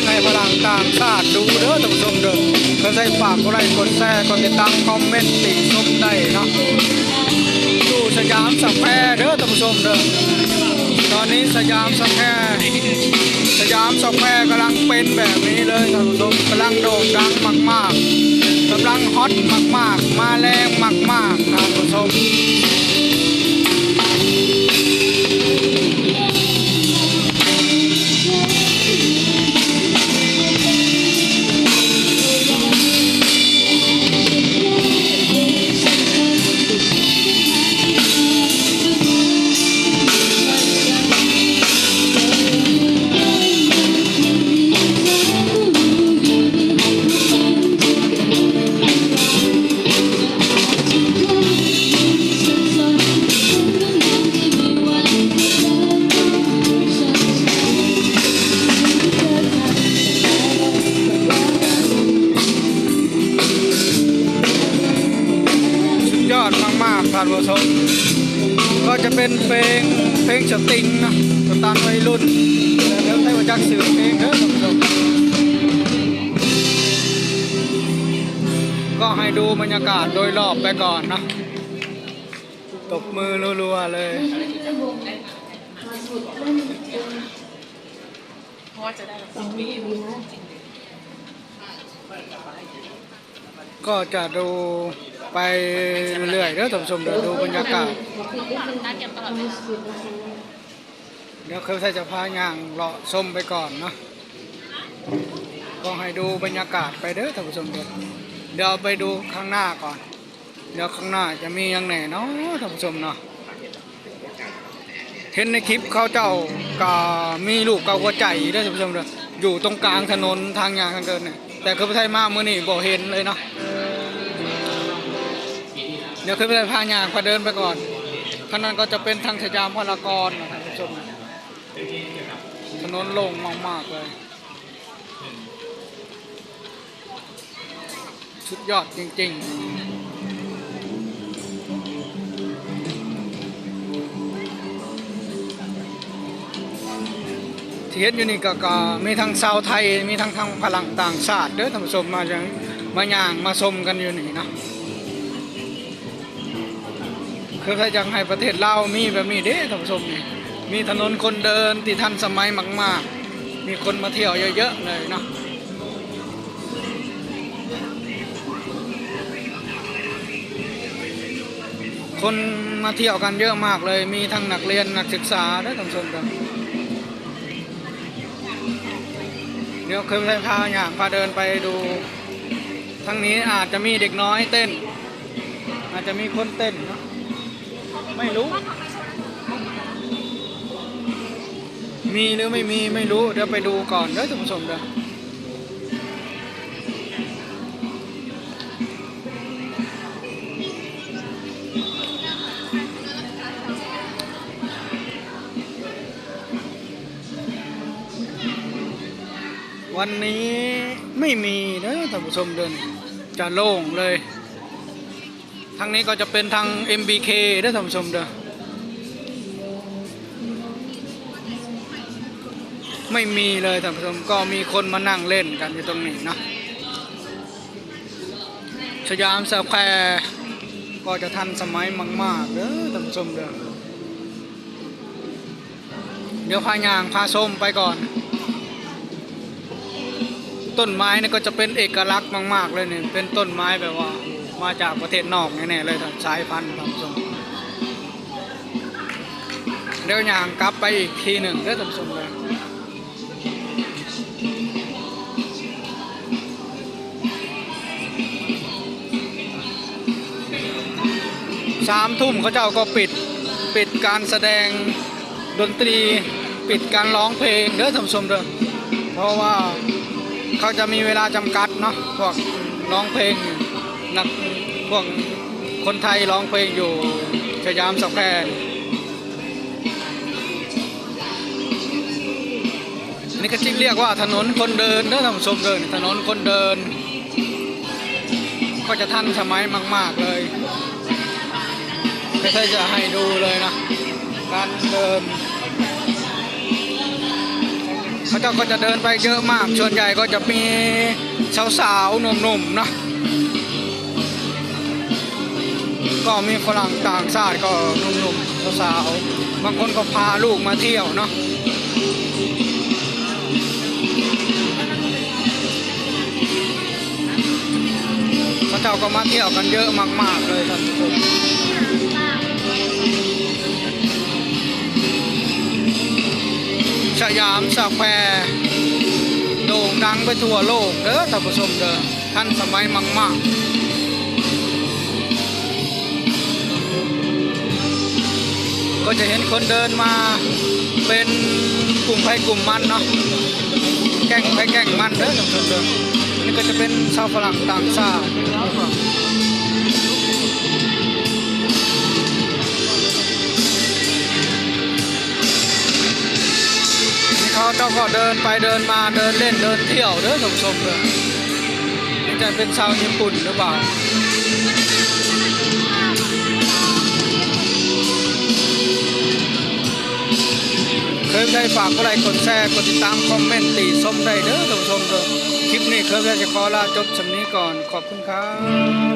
งเพลงให้พลังต่างชาติดูเด้อท่านผู้ชมเด้อก็ใส่ฝากกดไลค์กดแชร์กดติดตามคอมเมนต์ติชมได้นะดูสยามสแควร์เด้อท่านผู้ชมเด้อตอนนี้สยามสแควร์สยามสแควร์กำลังเป็นแบบนี้เลยท่านผู้ชมกำลังโด่งดังมากๆกำลังฮอตมากๆ มาแรงมากๆท่านผู้ชมากานผู้ชมก็จะเป็นเพลงเพลงสติงนะสตล์วัยรุ่นแล้วได้มาจากสื่อเพลงเด้อท่านผู้ชมก็ให้ดูบรรยากาศโดยรอบไปก่อนนะตบมือรัวๆเลยพราะว่าจะได้รับสิ่งนี้ก็จะดู ไปเรื่อยๆเด้อท่านผู้ชมเดี๋ยวดูบรรยากาศนัดกันตลอดเวเดี๋ยวเขาจะพาย่างเลาะชมไปก่อนเนาะก็ให้ดูบรรยากาศไปเด้อท่านผู้ชมเดี๋ยวเดี๋ยวไปดูข้างหน้าก่อน เดี๋ยวข้างหน้าจะมียังไหนเนาะท่านผู้ชมเนาะเห็นในคลิปเขาเจ้าก็มีลูกกับหัวใจเด้อท่านผู้ชมเด้ออยู่ตรงกลางถนนทางยางทางเดินเนี่ยแต่คือประเทศมาเมื่อนี่บ่เห็นเลยเนาะ เดี๋ยวคือประเทศพายางพาเดินไปก่อนข้างนั้นก็จะเป็นทางสยามพารากอนนะท่านผู้ชมถนนโล่งมากๆเลย สุดยอดจริงๆที่เห็นอยู่นี่ก็กมีทั้งชาวไทยมีทั้งทางพลังต่างชาติเด้อท่านผู้ชมมาจังมาย่างมาชมกันอยู่นี่นะ คือถ้าอยากให้ประเทศลาวมีแบบนี้เด้ท่านผู้ชมนี่มีถนนคนเดินที่ทันสมัยมาก ๆ มีคนมาเที่ยวเยอะๆเลยเนาะคนมาเที่ยวกันเยอะมากเลย มีทั้งนักเรียนนักศึกษาได้ทั้ชมกันเดี๋ยวเคยพาอย่างพาเดินไปดู ทั้งนี้อาจจะมีเด็กน้อยเต้น อาจจะมีคนเต้นเนาะ ไม่รู้ มีหรือไม่มีไม่รู้ เดี๋ยวไปดูก่อนเด้อท่านผู้ชมเด้อวันนี้ไม่มีเด้อท่านผู้ชมเดินจะโล่งเลย ทางนี้ก็จะเป็นทาง MBK ด้อท่านผู้ชมเด้อไม่มีเลยท่านผู้ชมก็มีคนมานั่งเล่นกันอยู่ตรงนี้นะสยามสแควร์ก็จะทันสมัยมากๆเด้อท่านผู้ชมเด้อเดี๋ยวพายางพาชมไปก่อน ต้นไม้นี่ก็จะเป็นเอกลักษณ์มาก ๆ เลยเนี่ยเป็นต้นไม้แบบว่า มาจากประเทศนอกแน่ๆเลยท่านสายพันธุ์ท่านผู้ชมเดี๋ยวยางกลับไปอีกทีหนึ่งเด้อท่านผู้ชมเลยสามทุ่มเขาเจ้าก็ปิดปิดการแสดงดนตรีปิดการร้องเพลงเด้อท่านผู้ชมเด้อเพราะว่าเขาจะมีเวลาจำกัดเนาะพวกร้องเพลง นักพวกคนไทยร้องเพลงอยู่สยามสแควร์นนี่ก็จิเรียกว่าถนนคนเดินเด้อท่านผู้ชมเดิน ถนนคนเดิน ก็จะทันสมัยมาก ๆเลยไม่ใช่จะให้ดูเลยนะ การเดินเขาเจ้าก็จะเดินไปเยอะมากส่วนใหญ่ก็จะมีสาวๆหนุ่มๆนะ ก็มีฝรั่งต่างชาติก็หนุ่มๆสาวๆบางคนก็พาลูกมาเที่ยวเนาะเขาเจ้าก็มาเที่ยวกันเยอะมาก ๆ เลยท่านผู้ชมสยามสแควร์โด่งดังไปทั่วโลกเด้อท่านผู้ชมเด้อท่านสมัยมากก็ จะเห็นคนเดินมาเป็นกลุ่มไผ่กลุ่มมันเนาะแก่งไผ่แก่งมันเด้อท่านผู้ชมเด้ออันนี่ก็จะเป็นชาวฝรั่งต่างชาติเขาเจ้าก็เดินไปเดินมาเดินเล่นเดินเที่ยวเด้อท่านผู้ชมเด้อนี่จะเป็นชาวญี่ปุ่นหรือเปล่า เคยได้ฝากกดไลค์กดแชร์กดติดตามคอมเมนต์ตีส้มได้เด้อท่านผู้ชมเด้อคลิปนี้เคยได้จะขอลาจบสำนี้ก่อนขอบคุณครับ